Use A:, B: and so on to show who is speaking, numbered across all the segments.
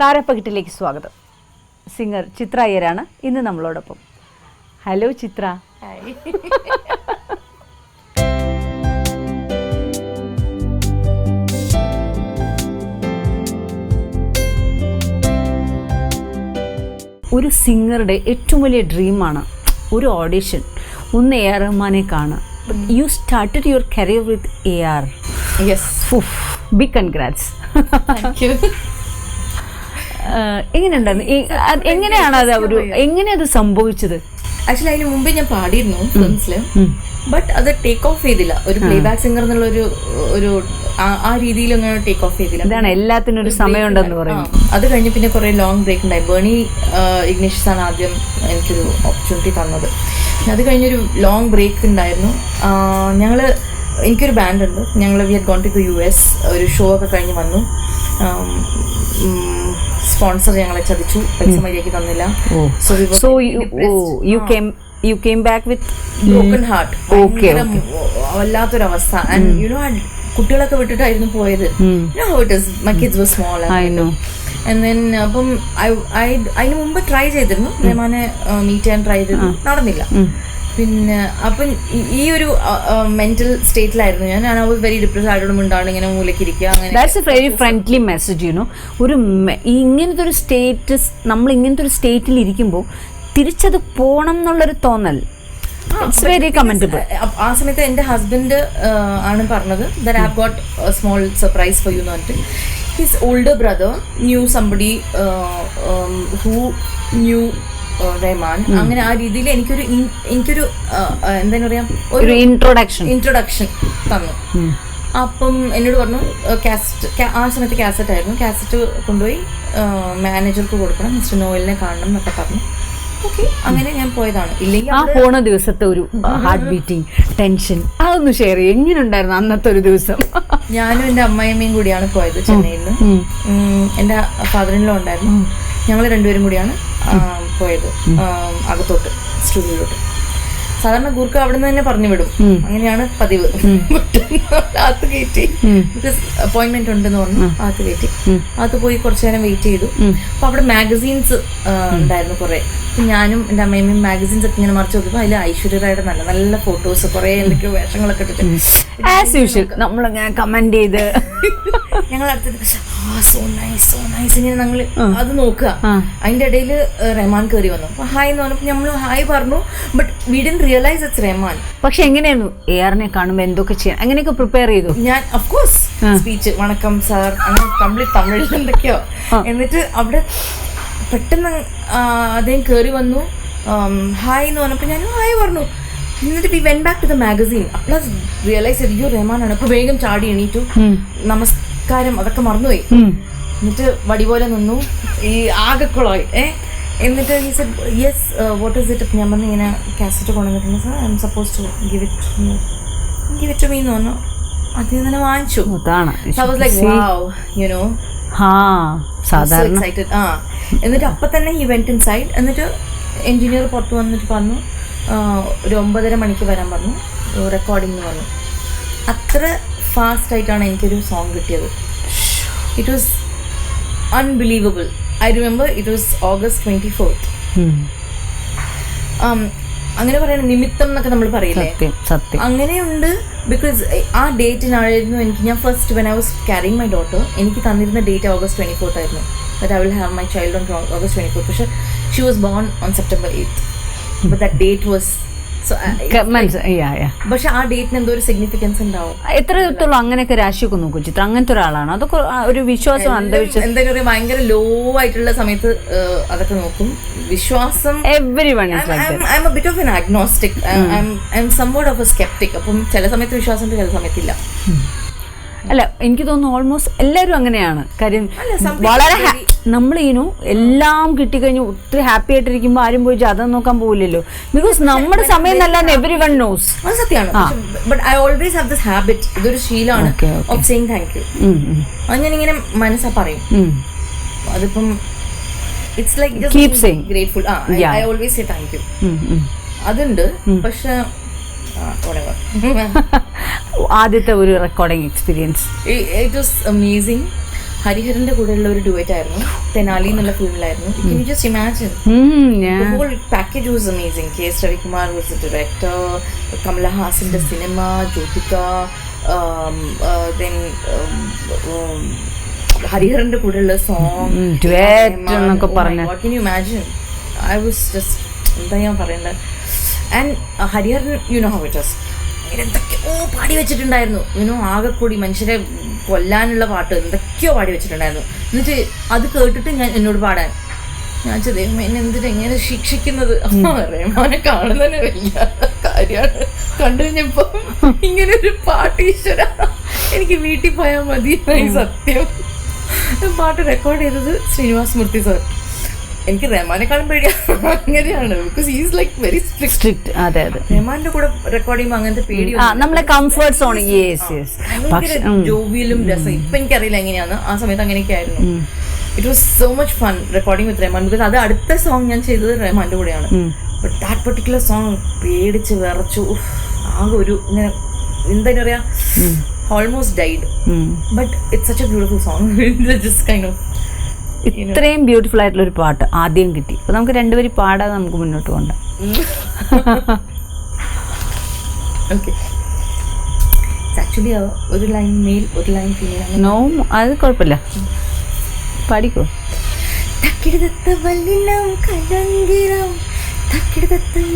A: താരപ്പകിട്ടിലേക്ക് സ്വാഗതം. സിംഗർ ചിത്ര അയ്യരാണ് ഇന്ന് നമ്മളോടൊപ്പം. ഹലോ ചിത്ര. ഒരു സിംഗറുടെ ഏറ്റവും വലിയ ഡ്രീമാണ് ഒരു ഓഡിഷൻ ഒന്ന് എ ആർ റഹ്മാനെ കാണുക. You started your career with A R
B: yes
A: big congrats എങ്ങനെയുണ്ടായിരുന്നു? എങ്ങനെയാണ് അത് ഒരു എങ്ങനെ അത് സംഭവിച്ചത്?
B: ആക്ച്വലി അതിന് മുമ്പേ ഞാൻ പാടിയിരുന്നു ഫിലിംസിൽ ബട്ട് അത് ടേക്ക് ഓഫ് ചെയ്തില്ല. ഒരു പ്ലേ ബാക്ക് സിംഗർ എന്നുള്ള ഒരു ഒരു ആ- രീതിയിൽ അങ്ങനെ ടേക്ക് ഓഫ് ചെയ്തില്ല.
A: അതാണ് എല്ലാത്തിനും ഒരു സമയമുണ്ടെന്ന് പറയുന്നത്.
B: അത് കഴിഞ്ഞ് പിന്നെ കുറെ ലോങ് ബ്രേക്ക് ഉണ്ടായി. ബേണി ഇഗ്നീഷ്യസ് ആണ് ആദ്യം എനിക്കൊരു ഓപ്പർച്യൂണിറ്റി തന്നത്. അത് കഴിഞ്ഞൊരു ലോങ് ബ്രേക്ക് ഉണ്ടായിരുന്നു. ഞങ്ങൾ ഞങ്ങൾ എനിക്കൊരു ബാൻഡുണ്ട്. ഞങ്ങൾ we had gone to U S ഒരു ഷോ ഒക്കെ കഴിഞ്ഞ് വന്നു. സ്പോൺസർ ഞങ്ങളെ ചതിച്ചു. പൈസ മര്യാദയ്ക്ക് തന്നില്ല. So
A: you came you came back with
B: broken heart വല്ലാത്തൊരവസ്ഥ. And you know കുട്ടികളൊക്കെ വിട്ടിട്ടായിരുന്നു പോയത്. My kids was small
A: no
B: and then അപ്പം അതിന് മുമ്പ് ട്രൈ ചെയ്തിരുന്നു. റഹ്മാനെ മീറ്റ് ചെയ്യാൻ ട്രൈ ചെയ്തിരുന്നു. നടന്നില്ല. പിന്നെ അപ്പം ഈ- ഒരു മെന്റൽ സ്റ്റേറ്റിലായിരുന്നു ഞാൻ. ഐ വാസ് വെരി ഡിപ്രസ് ആരോട് മിണ്ടാണ്ട് ഇങ്ങനെ മൂലയ്ക്ക് ഇരിക്കുക അങ്ങനെ
A: that's a very friendly message you know ഒരു ഇങ്ങനത്തെ ഒരു സ്റ്റേറ്റസ് നമ്മൾ ഇങ്ങനത്തെ ഒരു സ്റ്റേറ്റിൽ ഇരിക്കുമ്പോൾ തിരിച്ചത് പോണം എന്നുള്ളൊരു തോന്നൽ. ഇറ്റ്സ് വെരി
B: കമന്റബിൾ ആ സമയത്ത് എന്റെ ഹസ്ബൻഡ് ആണ് പറഞ്ഞത് that have got small surprise for you എന്ന് പറഞ്ഞിട്ട്. His older brother knew somebody who knew Rahman. അങ്ങനെ ആ രീതിയിൽ എനിക്കൊരു എനിക്കൊരു എന്താ പറയാ
A: ഒരു ഇൻട്രൊഡക്ഷൻ
B: ഇൻട്രൊഡക്ഷൻ തന്നു. അപ്പം എന്നോട് പറഞ്ഞു കാസറ്റ് ആ സമയത്ത് കാസറ്റ് ആയിരുന്നു. കാസറ്റ് കൊണ്ടുപോയി മാനേജർക്ക് കൊടുക്കണം മിസ്റ്റർ നോയലിനെ കാണണം എന്നൊക്കെ പറഞ്ഞു. ഓക്കെ അങ്ങനെ ഞാൻ പോയതാണ്. ഇല്ലെങ്കിൽ
A: ആ പോണ ദിവസത്തെ ഒരു ഹാർട്ട് ബീറ്റിംഗ് ടെൻഷൻ അതൊന്ന് ഷെയർ ചെയ്യും. എങ്ങനെ ഉണ്ടായിരുന്നു അന്നത്തെ ഒരു ദിവസം?
B: ഞാനും എന്റെ അമ്മായിയമ്മയും കൂടിയാണ് പോയത് ചെന്നൈയിൽ നിന്ന്. എന്റെ ഫാദറിനിലോ ഉണ്ടായിരുന്നു. ഞങ്ങൾ രണ്ടുപേരും കൂടിയാണ്. പോയത് അകത്തോട്ട് സ്റ്റുഡിയോയിലോട്ട്. സാധാരണ ഗൂർക്ക അവിടെ നിന്ന് തന്നെ പറഞ്ഞു വിടും. അങ്ങനെയാണ് പതിവ്. അകത്ത് കയറ്റി. അപ്പോയിന്റ്മെന്റ് ഉണ്ടെന്ന് പറഞ്ഞു അകത്ത് കയറ്റി. അകത്ത് പോയി കുറച്ചു നേരം വെയിറ്റ് ചെയ്തു. അപ്പൊ അവിടെ മാഗസീൻസ് ഉണ്ടായിരുന്നു കുറെ. ഞാനും എന്റെ അമ്മയമ്മയും മാഗസീൻസ് ഒക്കെ ഇങ്ങനെ മറിച്ച് നോക്കുമ്പോൾ അതിൽ ഐശ്വര്യയുടെ നല്ല നല്ല ഫോട്ടോസ് കുറെ എന്തൊക്കെയോ വേഷങ്ങളൊക്കെ ഇട്ടിട്ട്.
A: ആസ് യൂഷ്വൽ നമ്മളിങ്ങനെ കമന്റ് ചെയ്ത്.
B: ഞങ്ങൾ അടുത്തത് ദിവസം സോ നൈസ് സോ നൈസ് ഇങ്ങനെ ഞങ്ങൾ അത് നോക്കുക. അതിന്റെ ഇടയിൽ റഹ്മാൻ കയറി വന്നു. അപ്പൊ ഹായ് എന്ന് പറഞ്ഞപ്പോൾ നമ്മൾ ഹായ് പറഞ്ഞു but we didn't realize it's Rahman.
A: പക്ഷെ എങ്ങനെയായിരുന്നു? എ ആറിനെ കാണുമ്പോൾ എന്തൊക്കെ ചെയ്യാൻ അങ്ങനെയൊക്കെ പ്രിപ്പയർ ചെയ്തു.
B: ഞാൻ അഫ്കോഴ്സ് സ്പീച്ച് വണക്കം സാർ അങ്ങനെ കംപ്ലീറ്റ് തമിഴിൽ എന്തൊക്കെയോ. എന്നിട്ട് അവിടെ പെട്ടെന്ന് അദ്ദേഹം കയറി വന്നു. ഹായ് എന്ന് പറഞ്ഞപ്പോൾ ഞാൻ ഹായ് പറഞ്ഞു. എന്നിട്ട് we went back to the magazine plus realize അയ്യോ റഹ്മാനാണ്. അപ്പൊ വേഗം ചാടി എണീറ്റു. നമസ്കാരം അതൊക്കെ മറന്നുപോയി. എന്നിട്ട് വടി പോലെ നിന്നു. ഈ ആകെക്കുളമായി. ഏ? എന്നിട്ട് ഈ said yes what is it ഞാൻ പറഞ്ഞു ഇങ്ങനെ കാസറ്റ് കൊണ്ടുവന്നിട്ടുണ്ട് sir I'm suppose to give it give it me എന്ന് പറഞ്ഞു. അതിൽ നിന്ന് വാങ്ങിച്ചു.
A: അതാണ്.
B: യുനോ
A: സാധാരണ.
B: ആ. എന്നിട്ട് അപ്പം തന്നെ ഈ വെന്റ് ഇൻ സൈഡ് എന്നിട്ട് എൻജിനീയർ പുറത്ത് വന്നിട്ട് പറഞ്ഞു ഒരു ഒമ്പതര മണിക്ക് വരാൻ പറഞ്ഞു റെക്കോർഡിംഗ് പറഞ്ഞു. അത്ര ഫാസ്റ്റ് ആയിട്ടാണ് എനിക്കൊരു സോങ് കിട്ടിയത്. It was unbelievable I remember it was August twenty fourth. അങ്ങനെ പറയണ നിമിത്തം എന്നൊക്കെ നമ്മൾ പറയില്ലേ? അങ്ങനെയുണ്ട് ബിക്കോസ് ആ ഡേറ്റിനായിരുന്നു എനിക്ക് ഞാൻ first when I was carrying my daughter എനിക്ക് തന്നിരുന്ന ഡേറ്റ് ഓഗസ്റ്റ് ട്വന്റി ഫോർത്ത് ആയിരുന്നു. But I will have my child on August twenty fourth പക്ഷേ she was born on September eighth but that date was
A: yeah
B: പക്ഷെ ആ ഡേറ്റിന് എന്തോ ഒരു significance ഉണ്ടാവും.
A: എത്ര ദിവസത്തോളം അങ്ങനെയൊക്കെ രാശിയൊക്കെ നോക്കും. ചിത്രം അങ്ങനത്തെ ഒരാളാണ്. അതൊക്കെ ഒരു വിശ്വാസം അന്ധവിശ്വാസം
B: എന്താ പറയുക ഭയങ്കര ലോ ആയിട്ടുള്ള സമയത്ത് അതൊക്കെ നോക്കും. വിശ്വാസം
A: everyone
B: I'm a bit of I I'm, I'm somewhat of a അപ്പം ചില സമയത്ത് വിശ്വാസമുണ്ട് ചില സമയത്തില്ല
A: അല്ല എനിക്ക് തോന്നുന്നു ഓൾമോസ്റ്റ് എല്ലാവരും അങ്ങനെയാണ്. കാര്യം വളരെ നമ്മൾ ഇനു എല്ലാം കിട്ടിക്കഴിഞ്ഞു ഒത്തിരി ഹാപ്പി ആയിട്ടിരിക്കുമ്പോൾ ആരും പോയി ജാതകം നോക്കാൻ പോകില്ലല്ലോ ബിക്കോസ് നമ്മുടെ സമയം നല്ല എവറി വൺ നോസ്
B: സത്യമാണ്. But I always have this habit ഇതൊരു ശീലമാണ്. ഓഫ് സെയിങ് താങ്ക് യു അത് ഞാൻ ഇങ്ങനെ മനസ്സാ പറയും. അതിപ്പം ഇറ്റ്സ് ലൈക്ക് ഗ്രേറ്റ്ഫുൾ ആ. I always say thank you അതുണ്ട്. പക്ഷെ.
A: ആദ്യത്തെ ഒരു recording experience
B: it was amazing ഹരിഹരന്റെ കൂടെയുള്ള ഒരു ഡുവറ്റ് ആയിരുന്നു. തെനാലി എന്നുള്ള ഫിലിമിലായിരുന്നു just imagine
A: whole package
B: was whole K S Ravikumar was director കമലഹാസിന്റെ സിനിമ ജ്യോതിക um, ഹരിഹരന്റെ കൂടെയുള്ള സോങ്
A: എന്നൊക്കെ പറഞ്ഞ്.
B: ഇമാജിൻ ഐ വാസ് ജസ്റ്റ് എന്താ ഞാൻ പറയേണ്ടത് and Harihar you know how it എന്തൊക്കെയോ പാടി വെച്ചിട്ടുണ്ടായിരുന്നു. യുനോ ആകെ കൂടി മനുഷ്യരെ കൊല്ലാനുള്ള പാട്ട് എന്തൊക്കെയോ പാടി വെച്ചിട്ടുണ്ടായിരുന്നു. എന്നിട്ട് അത് കേട്ടിട്ട് ഞാൻ എന്നോട് പാടാൻ ഞാൻ ദൈവമേ എന്നെ എന്തിനാ ഇങ്ങനെ ശിക്ഷിക്കുന്നത്? റഹ്മാനെ കാണുന്നതന്നെ വലിയ കാര്യമാണ്. കണ്ടു കഴിഞ്ഞപ്പോ ഇങ്ങനെ ഒരു പാട്ട് ഈശ്വര എനിക്ക് വീട്ടിൽ പോയാൽ മതി. സത്യം. പാട്ട് റെക്കോർഡ് ചെയ്തത് ശ്രീനിവാസ് മൂർത്തി സാർ എനിക്ക് റഹ്മാനെക്കാളും പേടിയാണ് അങ്ങനെയാണ്. Because is like very strict
A: strict അതെ അതെ.
B: റഹ്മാന്റെ കൂടെ റെക്കോർഡ് ചെയ്യുമ്പോൾ അങ്ങനത്തെ പേടി
A: ആ നമ്മളെ കംഫർട്ട് സോൺ യെസ് യെസ്
B: ഭയങ്കര ജോവിയലും രസം. ഇപ്പൊ എനിക്കറിയില്ല എങ്ങനെയാന്ന് ആ സമയത്ത് അങ്ങനെയൊക്കെ ആയിരുന്നു. It was so much fun recording with Rahman because അത് അടുത്ത സോങ് ഞാൻ ചെയ്തത് റഹ്മാന്റെ കൂടെയാണ്. ബട്ട് ദാറ്റ് പെർട്ടിക്കുലർ സോങ് പേടിച്ച് വിറച്ചു. ആകെ ഒരു ഇങ്ങനെ എന്താ പറയാ? Almost died but it's such a beautiful song just kind of
A: ഇത്രയും ബ്യൂട്ടിഫുൾ ആയിട്ടുള്ള ഒരു പാട്ട് ആദ്യം കിട്ടി. അപ്പൊ നമുക്ക് രണ്ടുപേരും പാടാതെ നമുക്ക് മുന്നോട്ട് പോകണ്ട.
B: ആക്ച്വലി ഒരു ലൈൻ മെയിൽ ഒരു ലൈൻ ഫീമെയിൽ
A: നോ അത് കുഴപ്പമില്ല. പാടിക്കോ?
B: തക്കിടതത്ത വല്ലിനം കലങ്കിരം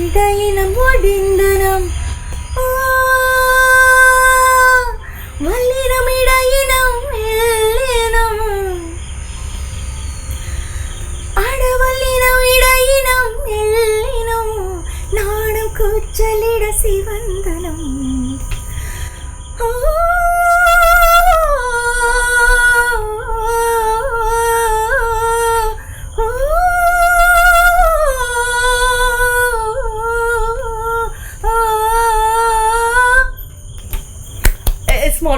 B: ഇടയിനം ഒടിന്തനം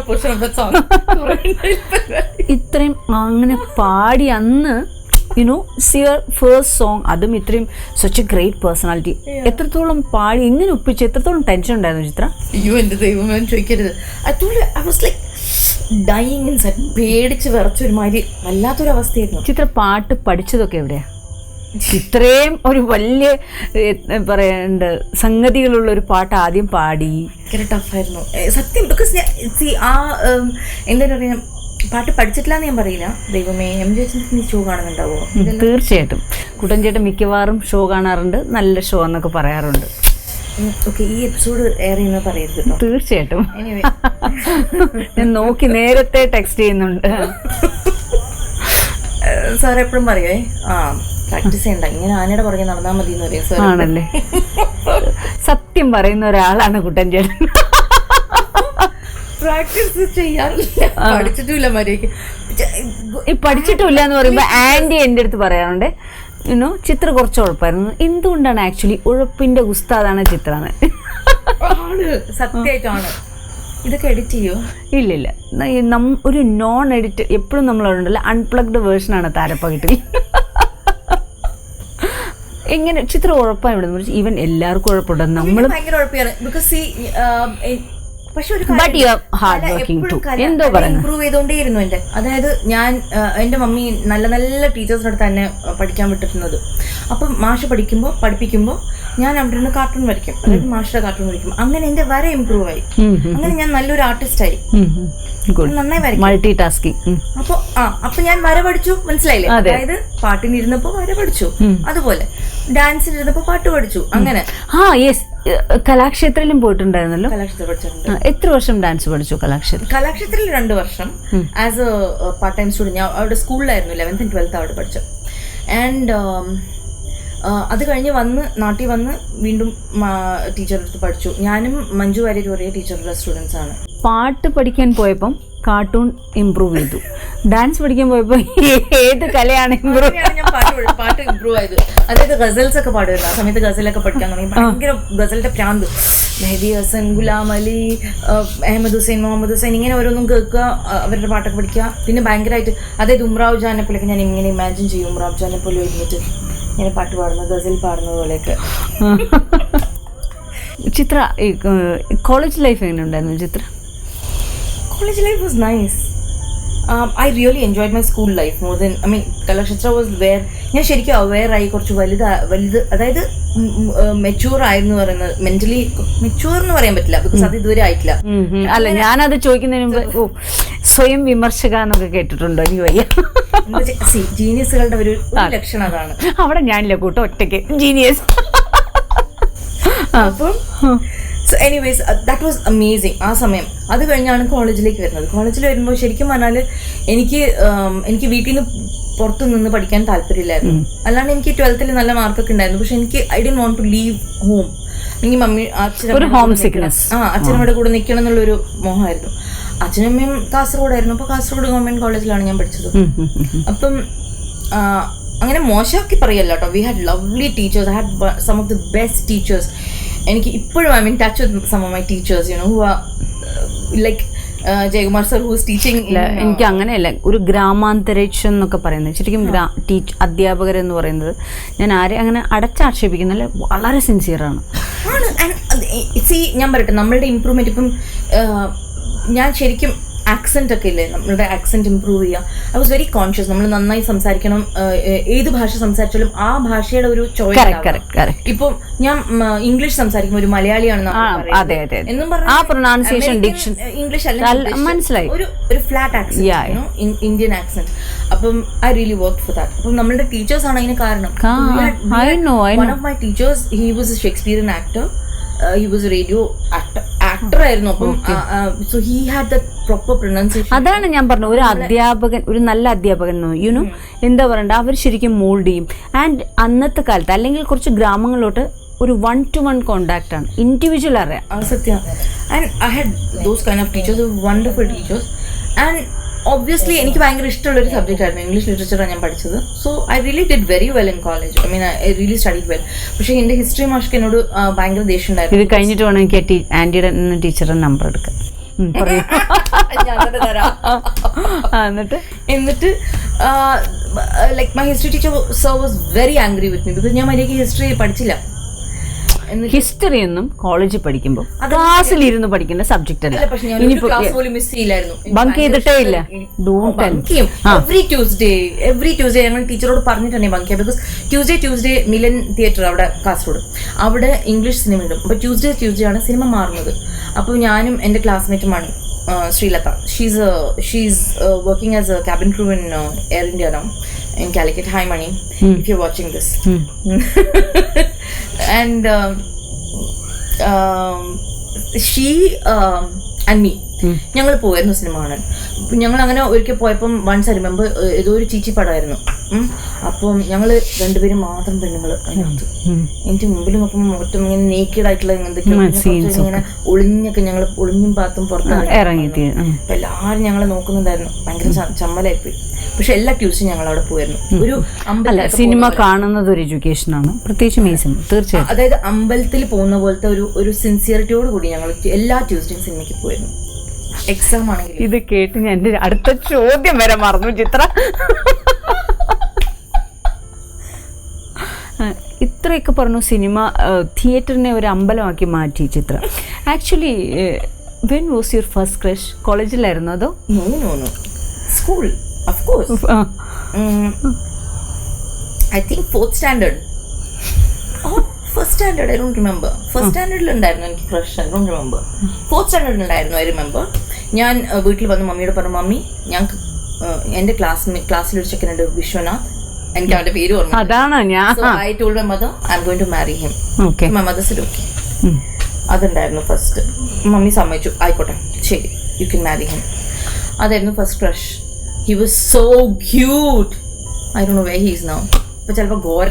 A: ഇത്രയും അങ്ങനെ പാടി അന്ന് യുനോ സിയർ ഫേസ്റ്റ് സോങ് അതും ഇത്രയും സച്ച് എ ഗ്രേറ്റ് പേഴ്സണാലിറ്റി എത്രത്തോളം പാടി എങ്ങനെ ഒപ്പിച്ച് എത്രത്തോളം ടെൻഷൻ ഉണ്ടായിരുന്നു ചിത്ര?
B: അയ്യോ എന്റെ ദൈവമേ ചോദിക്കരുത്. ഐ വാസ് ലൈക്ക് പേടിച്ച് വിറച്ചൊരുമാതിരി വല്ലാത്തൊരവസ്ഥയായിരുന്നു.
A: ചിത്ര പാട്ട് പഠിച്ചതൊക്കെ എവിടെയാ? ഇത്രയും ഒരു വലിയ പറയണ്ട് സംഗതികളുള്ള ഒരു പാട്ട് ആദ്യം പാടി.
B: ടഫായിരുന്നു സത്യം ബിക്കോസ് ആ എന്താ പറയുക പാട്ട് പഠിച്ചിട്ടില്ല എന്ന് ഞാൻ പറയില്ല. ദൈവമേ എം ജെ നീ ഷോ കാണുന്നുണ്ടാവോ?
A: തീർച്ചയായിട്ടും. കുട്ടൻചേട്ടൻ മിക്കവാറും ഷോ കാണാറുണ്ട് നല്ല ഷോ എന്നൊക്കെ പറയാറുണ്ട്.
B: ഓക്കെ ഈ എപ്പിസോഡ് എയർ ചെയ്യുന്ന പറയരുത്
A: തീർച്ചയായിട്ടും. ഞാൻ നോക്കി നേരത്തെ ടെക്സ്റ്റ് ചെയ്യുന്നുണ്ട്.
B: സാർ എപ്പോഴും പറയേ? ആ പ്രാക്ടീസ് ചെയ്യണ്ട. ഇങ്ങനെ ആനയുടെ പുറകെ നടന്നാൽ മതി എന്ന് പറയും
A: ആണല്ലേ? സത്യം പറയുന്ന ഒരാളാണ് കുട്ടൻ ചേട്ടൻ.
B: പ്രാക്ടീസ് ചെയ്യാറില്ല. പഠിച്ചിട്ടില്ല
A: പഠിച്ചിട്ടില്ല എന്ന് പറയുമ്പോൾ ആന്റി എന്റെ അടുത്ത് പറയാറുണ്ട് യുനോ ചിത്ര കുറച്ച് ഉഴപ്പായിരുന്നു. എന്തുകൊണ്ടാണ് ആക്ച്വലി ഉഴപ്പിന്റെ ഉസ്താദാണ് ചിത്രാണ്
B: ആണ്. സത്യമായിട്ടാണ്. ഇതൊക്കെ എഡിറ്റ് ചെയ്യോ?
A: ഇല്ലില്ല ഒരു നോൺ എഡിറ്റ് എപ്പോഴും നമ്മളുണ്ടല്ലോ അൺപ്ലഗ്ഡ് വേർഷനാണ് താരപ്പകിട്ടിൽ എങ്ങനെ ചിത്ര ഉഴപ്പാണ് ഇവിടെ ഈവൻ എല്ലാവർക്കും ഉഴപ്പുണ്ട് നമ്മൾ
B: ഭയങ്കര ഉഴപ്പിയാണ് ബിക്കോസ് പക്ഷെ ഒരു
A: are hard working too. എന്തോ പറഞ്ഞു
B: ഇമ്പ്രൂവ് ചെയ്തോണ്ടേയിരുന്നു എന്റെ. അതായത് ഞാൻ എന്റെ മമ്മി നല്ല നല്ല ടീച്ചേഴ്സിന്റെ അടുത്ത് തന്നെ പഠിക്കാൻ വിട്ടിരുന്നത്. അപ്പം മാഷ് പഠിക്കുമ്പോൾ പഠിപ്പിക്കുമ്പോൾ ഞാൻ അവിടെ നിന്ന് കാർട്ടൂൺ വരയ്ക്കും. അതായത് മാഷിന്റെ കാർട്ടൂൺ വരയ്ക്കും. അങ്ങനെ എന്റെ വര ഇമ്പ്രൂവ് ആയി. അങ്ങനെ ഞാൻ നല്ലൊരു ആർട്ടിസ്റ്റ് ആയി. നന്നായി വരയ്ക്കും.
A: മൾട്ടി ടാസ്കിങ്
B: അപ്പൊ ആ അപ്പൊ ഞാൻ വര പഠിച്ചു. മനസ്സിലായില്ലേ? അതായത് പാട്ടിന് ഇരുന്നപ്പോ വര പഠിച്ചു. അതുപോലെ. ഡാൻസിന് ചെയ്തപ്പോ പാട്ട് പഠിച്ചു. അങ്ങനെ.
A: ആ യെസ് കലാക്ഷേത്രയിലും പോയിട്ടുണ്ടായിരുന്നല്ലോ?
B: കലാക്ഷേത്രം പഠിച്ചിട്ടുണ്ട്.
A: എത്ര വർഷം ഡാൻസ് പഠിച്ചു കലാക്ഷേത്രം
B: കലാക്ഷേത്രത്തിൽ രണ്ട് വർഷം. As a part time student ഞാൻ അവിടെ സ്കൂളിലായിരുന്നു ലെവൻത്ത് ആൻഡ് ട്വൽത്ത് അവിടെ പഠിച്ചു ആൻഡ് അത് കഴിഞ്ഞ് വന്ന് നാട്ടിൽ വന്ന് വീണ്ടും ടീച്ചറുടെ അടുത്ത് പഠിച്ചു. ഞാനും മഞ്ജു വാര്യർ ഒരേ ടീച്ചറുടെ സ്റ്റുഡൻസ് ആണ്.
A: പാട്ട് പഠിക്കാൻ പോയപ്പം കാർട്ടൂൺ ഇമ്പ്രൂവ് ചെയ്തു. ഡാൻസ് പഠിക്കാൻ പോയപ്പോൾ ഏത് കലയാണ് ഇമ്പ്രൂവ്
B: അങ്ങനെയാണ് ഞാൻ പാട്ട് പാട്ട് ഇമ്പ്രൂവ് ആയത്. അതായത് ഗസൽസ് ഒക്കെ പാടുമായിരുന്നു. ആ സമയത്ത് ഗസലൊക്കെ പഠിക്കാൻ തുടങ്ങി. ഭയങ്കര ഗസലിന്റെ പ്രാന്ത്. മെഹദി ഹസൻ ഗുലാം അലി അഹമ്മദ് ഹുസൈൻ മുഹമ്മദ് ഹുസൈൻ ഇങ്ങനെ ഓരോന്നും കേൾക്കുക അവരുടെ പാട്ടൊക്കെ പഠിക്കുക. പിന്നെ ഭയങ്കരമായിട്ട് അതായത് ഉമ്രാവ് ജാനെ പോലെയൊക്കെ ഞാൻ ഇങ്ങനെ ഇമാജിൻ ചെയ്യും. ഉമ്രാവ് ജാനെ പോലെ ഒരുമിച്ച്. ഇങ്ങനെ പാട്ട് പാടുന്നത് ഗസൽ പാടുന്നത് പോലെയൊക്കെ.
A: ചിത്ര കോളേജ് ലൈഫ് എങ്ങനെ ഉണ്ടായിരുന്നു Chitra?
B: College life was nice I really enjoy my school life more than I mean Kalakshetra was where ഞാൻ ശരിക്കും അവെയർ ആയി കുറച്ച് വലുത് വലുത് അതായത് മെച്ചൂർ ആയിരുന്നു പറയുന്നത് മെന്റലി മെച്ചൂർ എന്ന് പറയാൻ പറ്റില്ല ബിക്കോസ് അത് ഇതുവരെ ആയിട്ടില്ല.
A: അല്ല ഞാനത് ചോദിക്കുന്നതിന് മുമ്പ് സ്വയം വിമർശക എന്നൊക്കെ കേട്ടിട്ടുണ്ടോ? എനിക്ക് വയ്യ.
B: ജീനിയസുകളുടെ ഒരു ലക്ഷണം അതാണ്.
A: അവിടെ ഞാനില്ല കൂട്ടോ ഒറ്റയ്ക്ക്. ജീനിയസ്
B: അപ്പം so anyways that was amazing ആ സമയം. അത് കഴിഞ്ഞാണ് കോളേജിലേക്ക് വരുന്നത്. കോളേജിൽ വരുമ്പോൾ ശരിക്കും പറഞ്ഞാൽ എനിക്ക് എനിക്ക് വീട്ടിൽ നിന്ന് പുറത്തു നിന്ന് പഠിക്കാൻ താല്പര്യമില്ലായിരുന്നു. അല്ലാണ്ട് എനിക്ക് ട്വൽത്തിൽ നല്ല മാർക്കൊക്കെ ഉണ്ടായിരുന്നു. പക്ഷെ എനിക്ക് I D want to leave home എനിക്ക് മമ്മി
A: ഒരു ഹോം.
B: ആ അച്ഛനമ്മയുടെ കൂടെ നിൽക്കണം എന്നുള്ളൊരു മോഹമായിരുന്നു. അച്ഛനമ്മയും കാസർഗോഡായിരുന്നു. അപ്പോൾ കാസർഗോഡ് ഗവൺമെന്റ് കോളേജിലാണ് ഞാൻ പഠിച്ചത്. അപ്പം അങ്ങനെ മോശമാക്കി പറയല്ല കേട്ടോ we had lovely teachers I had some of the best teachers എനിക്ക് ഇപ്പോഴും I mean touch with some of my teachers you know who like Jayakumar sir whose teaching
A: എനിക്ക് അങ്ങനെയല്ല. ഒരു ഗ്രാമാന്തരീക്ഷം എന്നൊക്കെ പറയുന്നത്. ശരിക്കും ഗ്രാ ടീച്ച് അധ്യാപകർ എന്ന് പറയുന്നത്. ഞാൻ ആരെ അങ്ങനെ അടച്ചാക്ഷേപിക്കുന്നില്ല വളരെ സിൻസിയറാണ്
B: ആണ്. സി ഞാൻ പറയട്ടെ. നമ്മളുടെ ഇമ്പ്രൂവ്മെന്റ് ഇപ്പം ഞാൻ ശരിക്കും ആക്സെന്റ് ഒക്കെ ഇല്ലേ? നമ്മളുടെ ആക്സെന്റ് ഇമ്പ്രൂവ് ചെയ്യുക ഐ വാസ് വെരി കോൺഷ്യസ് നമ്മൾ നന്നായി സംസാരിക്കണം. ഏത് ഭാഷ സംസാരിച്ചാലും ആ ഭാഷയുടെ ഒരു ചോയ്സ് ഇപ്പം ഞാൻ ഇംഗ്ലീഷ് സംസാരിക്കുമ്പോൾ ഒരു
A: മലയാളിയാണ്.
B: എന്നും
A: diction.
B: ഇംഗ്ലീഷ്
A: അല്ല, മനസ്സിലായി.
B: ഒരു ഒരു ഫ്ലാറ്റ് ആക്സെന്റ് ഇന്ത്യൻ ആക്സെന്റ് അപ്പം I really work for that അപ്പം നമ്മളുടെ ടീച്ചേഴ്സ് ആണ് അതിന് കാരണം. One of my teachers he was a Shakespearean actor he was radio അപ്പം so he had the proper
A: അതാണ് ഞാൻ പറഞ്ഞു ഒരു അധ്യാപകൻ ഒരു നല്ല അധ്യാപകൻ യുനോ എന്താ പറയണ്ട? അവർ ശരിക്കും മോൾഡ് ചെയ്യും. ആൻഡ് അന്നത്തെ കാലത്ത് അല്ലെങ്കിൽ കുറച്ച് ഗ്രാമങ്ങളിലോട്ട് ഒരു വൺ ടു വൺ കോണ്ടാക്ട് ആണ്. ഇൻഡിവിജ്വൽ അറിയാം.
B: സത്യം. And I had those kind of teachers wonderful teachers and obviously എനിക്ക് ഭയങ്കര ഇഷ്ടമുള്ള ഒരു സബ്ജക്റ്റ് ആയിരുന്നു. ഇംഗ്ലീഷ് ലിറ്ററേച്ചറാണ് ഞാൻ പഠിച്ചത്. So I really did very well in college I mean I really study well പക്ഷേ എന്റെ ഹിസ്റ്ററി മാഷ്ക്ക് എന്നോട് ഭയങ്കര ദേഷ്യം ഉണ്ടായിരുന്നു.
A: ഇത് കഴിഞ്ഞിട്ട് വേണം എനിക്ക് ആന്റിയുടെ ടീച്ചറുടെ നമ്പർ എടുക്കാം എന്നിട്ട്?
B: എന്നിട്ട് like my history teacher sir was very angry with me because ഞാൻ മര്യാദയ്ക്ക് ഹിസ്റ്ററി പഠിച്ചില്ല.
A: ഹിസ്റ്ററി ഒന്നും കോളേജിൽ പഠിക്കുമ്പോൾ ക്ലാസ്സിൽ ഇരുന്ന് പഠിക്കേണ്ട സബ്ജക്റ്റ്
B: അല്ല. ബങ്ക് മിസ് ചെയ്യില്ലായിരുന്നു.
A: ചെയ്തിട്ടേ ഇല്ല?
B: എവറി ട്യൂസ്ഡേ എവറി ട്യൂസ്ഡേ ഞങ്ങൾ ടീച്ചറോട് പറഞ്ഞിട്ടുണ്ട് bunk because Tuesday Tuesday Milan theatre അവിടെ കാസർഗോഡ് അവിടെ ഇംഗ്ലീഷ് സിനിമ ഉണ്ട് അപ്പോൾ ട്യൂസ്ഡേ ട്യൂസ്ഡേ ആണ് സിനിമ മാറുന്നത്. അപ്പോൾ ഞാനും എന്റെ ക്ലാസ്മേറ്റുമാണ് Sreelatha. She's she's working as a cabin crew in Air India now in Calicut. Hi, Mani, mm. if you're watching this. Mm. and um, um, she um, and me. ഞങ്ങൾ പോയിരുന്നു cinema കാണാൻ ഞങ്ങൾ അങ്ങനെ ഒരിക്കൽ പോയപ്പം വൺസ് ഐ റിമെമ്പർ ഏതോ ഒരു ചീച്ചി പടമായിരുന്നു. അപ്പം ഞങ്ങൾ രണ്ടുപേരും മാത്രം പെണ്ണുങ്ങൾ അതിനകത്ത് എനിക്ക് മുമ്പിൽ നോക്കുമ്പോൾ മൊത്തം ഇങ്ങനെ നേക്കഡ് ആയിട്ടുള്ള ഇങ്ങനെ ഒളിഞ്ഞൊക്കെ ഞങ്ങൾ ഒളിഞ്ഞും പാത്തും പുറത്താണ് അപ്പൊ എല്ലാരും ഞങ്ങളെ നോക്കുന്നുണ്ടായിരുന്നു ഭയങ്കര ചമ്മലായിപ്പോയി പക്ഷെ എല്ലാ ട്യൂസ്ഡേ ഞങ്ങൾ അവിടെ പോയിരുന്നു ഒരു
A: അല്ല സിനിമ കാണുന്നത് ഒരു എഡ്യൂക്കേഷൻ ആണ് പ്രത്യേകിച്ച് തീർച്ചയായും
B: അതായത് അമ്പലത്തിൽ പോകുന്ന പോലത്തെ ഒരു ഒരു സിൻസിയറിറ്റിയോട് കൂടി ഞങ്ങൾ എല്ലാ ട്യൂസ്ഡേയും സിനിമയ്ക്ക് പോയിരുന്നു. എക്സാം ആണെങ്കിൽ
A: ഇത് കേട്ട് ഞാൻ എന്റെ അടുത്ത ചോദ്യം വരെ മറന്നു ചിത്ര. ഇത്രയൊക്കെ പറഞ്ഞു സിനിമ തിയേറ്ററിനെ ഒരു അമ്പലമാക്കി മാറ്റി ചിത്രം. Actually when was your first crush കോളേജിലായിരുന്നു അതോ?
B: No no no school of course
A: ആ,
B: I think fourth standard oh first standard I don't remember first സ്റ്റാൻഡേർഡിൽ ഉണ്ടായിരുന്നു എനിക്ക് crush I don't remember fourth സ്റ്റാൻഡേർഡിൽ ഉണ്ടായിരുന്നു ഐ റിമെമ്പർ ഞാൻ വീട്ടിൽ വന്ന് മമ്മിയോട് പറഞ്ഞു മമ്മി ഞങ്ങൾക്ക് എന്റെ ക്ലാസ് ക്ലാസ്സിലൊരു ചെക്കനുണ്ട് വിശ്വനാഥ്. എനിക്ക് അവന്റെ പേര് ഓർമ്മ
A: അതാണ് ഞാൻ
B: I told my mother I'm going to marry him my mother said okay അതുണ്ടായിരുന്നു first mummy സമ്മതിച്ചു. ആയിക്കോട്ടെ. ശരി യു കെൻ മാരി ഹിം അതായിരുന്നു first crush He was so cute. I don't know where he is now. But Chalpa Gore